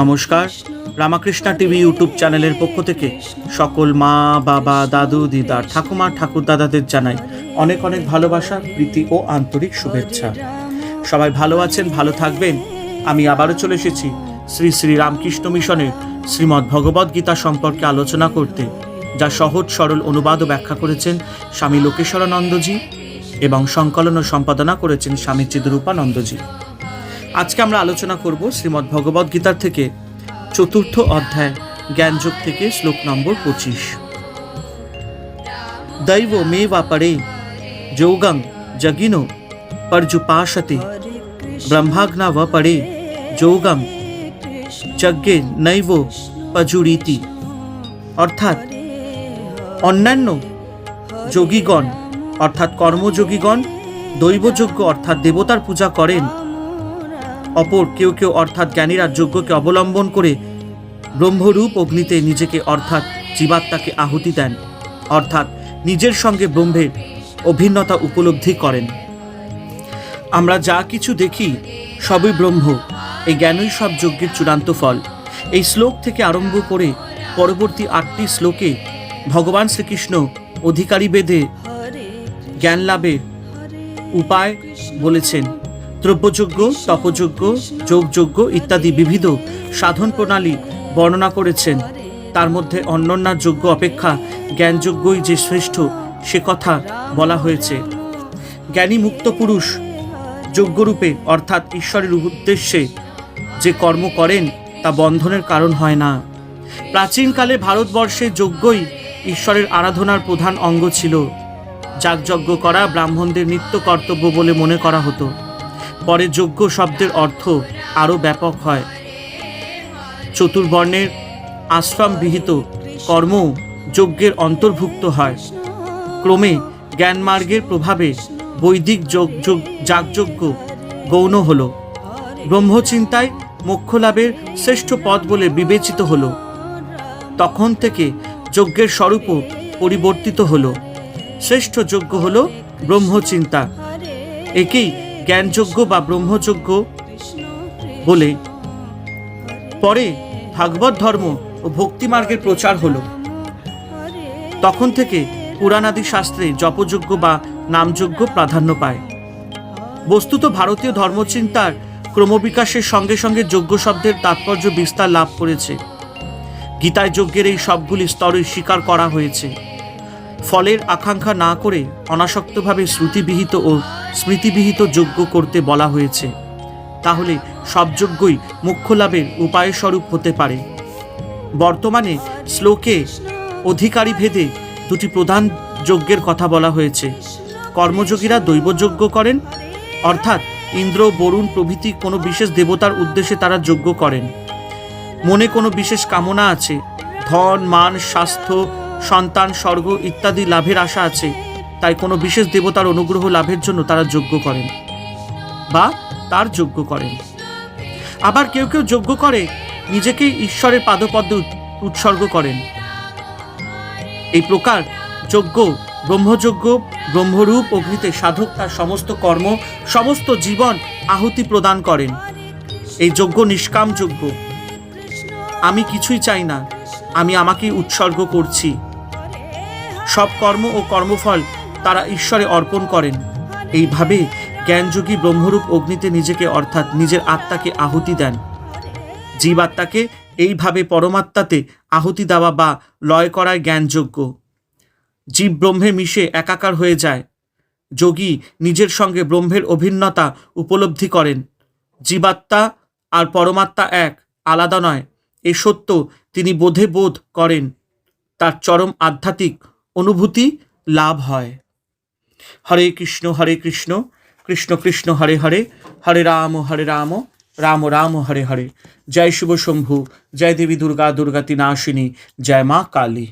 নমস্কার। Ramakrishna TV YouTube চ্যানেলের পক্ষ থেকে সকল মা, বাবা, দাদু, দিদার, ঠাকুমা, ঠাকুর দাদাদের জানাই অনেক অনেক ভালোবাসা, প্রীতি ও আন্তরিক শুভেচ্ছা। সবাই ভালো আছেন, ভালো থাকবেন। আমি আবারও চলে এসেছি শ্রী শ্রী রামকৃষ্ণ মিশনের শ্রীমদ্ ভগবদ গীতা সম্পর্কে আলোচনা করতে, যা সহজ, সরল অনুবাদ ব্যাখ্যা করেছেন স্বামী লোকেশ্বরানন্দজি এবং সংকলন ও সম্পাদনা করেছেন স্বামী চিদরূপানন্দজি। আজকে আমরা আলোচনা করব শ্রীমদ্ ভগবদ গীতার থেকে চতুর্থ অধ্যায়, জ্ঞানযোগ থেকে শ্লোক নম্বর পঁচিশ। দৈব মে বাপারে, যোগং জগিনো পর্যুপাশতে ব্রহ্মাগ্না व পড়ে যোগম যজ্ঞে নৈব পজুরীতি। অর্থাৎ অন্যান্য যোগীগণ, অর্থাৎ কর্মযোগীগণ দৈবযজ্ঞ অর্থাৎ দেবতার পূজা করেন। অপর কেউ কেউ অর্থাৎ জ্ঞানীরা যজ্ঞকে অবলম্বন করে ব্রহ্মরূপ অগ্নিতে নিজেকে অর্থাৎ জীবাত্মাকে আহুতি দেন, অর্থাৎ নিজের সঙ্গে ব্রহ্মের অভিন্নতা উপলব্ধি করেন। আমরা যা কিছু দেখি, সবই ব্রহ্ম। এই জ্ঞানই সব যজ্ঞের চূড়ান্ত ফল। এই শ্লোক থেকে আরম্ভ করে পরবর্তী আটটি শ্লোকে ভগবান শ্রীকৃষ্ণ অধিকারী বেদে জ্ঞান লাভের উপায় বলেছেন। দ্রব্যযোগ্য, তপযোগ্য, যোগযোগ্য ইত্যাদি বিবিধ সাধন প্রণালী বর্ণনা করেছেন। তার মধ্যে অন্যান্য যোগ্য অপেক্ষা জ্ঞানযোগ্যই যে শ্রেষ্ঠ, সে কথা বলা হয়েছে। জ্ঞানী মুক্ত পুরুষ যোগ্যরূপে, অর্থাৎ ঈশ্বরের উদ্দেশ্যে যে কর্ম করেন, তা বন্ধনের কারণ হয় না। প্রাচীনকালে ভারতবর্ষে যজ্ঞই ঈশ্বরের আরাধনার প্রধান অঙ্গ ছিল। যাগযজ্ঞ করা ব্রাহ্মণদের নিত্য কর্তব্য বলে মনে করা হতো। পরে যজ্ঞ শব্দের অর্থ আরও ব্যাপক হয়। চতুর্বর্ণের আশ্রম বিহিত কর্ম যজ্ঞের অন্তর্ভুক্ত হয়। ক্রমে জ্ঞানমার্গের প্রভাবে বৈদিক যোগ যোগ, যাগযজ্ঞ গৌণ হল। ব্রহ্মচিন্তায় মোক্ষ লাভের শ্রেষ্ঠ পথ বলে বিবেচিত হল। তখন থেকে যজ্ঞের স্বরূপও পরিবর্তিত হল। শ্রেষ্ঠ যজ্ঞ হল ব্রহ্মচিন্তা। একেই জ্ঞানযোগ্য বা ব্রহ্মযোগ্য বলে পরে ভাগবত ধর্ম ও ভক্তিমার্গের প্রচার হল। তখন থেকে পুরাণাদি শাস্ত্রে জপযোগ্য বা নামযোগ্য প্রাধান্য পায়। বস্তুত ভারতীয় ধর্মচিন্তার ক্রমবিকাশের সঙ্গে সঙ্গে যজ্ঞ শব্দের তাৎপর্য বিস্তার লাভ করেছে। গীতায় যজ্ঞের এই সবগুলি স্তরে স্বীকার করা হয়েছে। ফলের আকাঙ্ক্ষা না করে অনাসক্তভাবে শ্রুতিবিহিত ও স্মৃতিবিহিত যজ্ঞ করতে বলা হয়েছে। তাহলে সব যজ্ঞই মুখ্য লাভের উপায়স্বরূপ হতে পারে। বর্তমানে শ্লোকে অধিকারী ভেদে দুটি প্রধান যজ্ঞের কথা বলা হয়েছে। কর্মযোগীরা দৈবযজ্ঞ করেন, অর্থাৎ ইন্দ্র, বরুণ প্রভৃতি কোনো বিশেষ দেবতার উদ্দেশ্যে তারা যজ্ঞ করেন। মনে কোনো বিশেষ কামনা আছে? ধন, মান, স্বাস্থ্য, সন্তান, স্বর্গ ইত্যাদি লাভের আশা আছে? তাই কোনো বিশেষ দেবতার অনুগ্রহ লাভের জন্য তারা যজ্ঞ করেন বা তার যজ্ঞ করেন। আবার কেউ কেউ যজ্ঞ করে, নিজেকেই ঈশ্বরের পাদপদ্মে উৎসর্গ করেন। এই প্রকার যজ্ঞ, ব্রহ্মযজ্ঞ, ব্রহ্মরূপ, অগ্নিতে সাধক তার সমস্ত কর্ম, সমস্ত জীবন আহুতি প্রদান করেন। এই যজ্ঞ নিষ্কাম যজ্ঞ। আমি কিছুই চাই না, আমি আমাকেই উৎসর্গ করছি। সব কর্ম ও কর্মফল তারা ঈশ্বরে অর্পণ করেন। এইভাবে জ্ঞানযোগী ব্রহ্মরূপ অগ্নিতে নিজেকে অর্থাৎ নিজের আত্মাকে আহুতি দেন। জীবাত্মাকে এইভাবে পরমাত্মাতে আহুতি দেওয়া বা লয় করায় জ্ঞানযোগ্য। জীব ব্রহ্মে মিশে একাকার হয়ে যায়। যোগী নিজের সঙ্গে ব্রহ্মের অভিন্নতা উপলব্ধি করেন। জীবাত্মা আর পরমাত্মা এক, আলাদা নয়, এ সত্য তিনি বোধে বোধ করেন। তার চরম আধ্যাত্মিক অনুভূতি লাভ হয়। হরে কৃষ্ণ হরে কৃষ্ণ কৃষ্ণ কৃষ্ণ, হরে হরে হরে রাম হরে রাম রাম রাম, হরে হরে। জয় শুভ শম্ভু, জয় দেবী দুর্গা দুর্গাতি নাশিনী জয় মা কালী।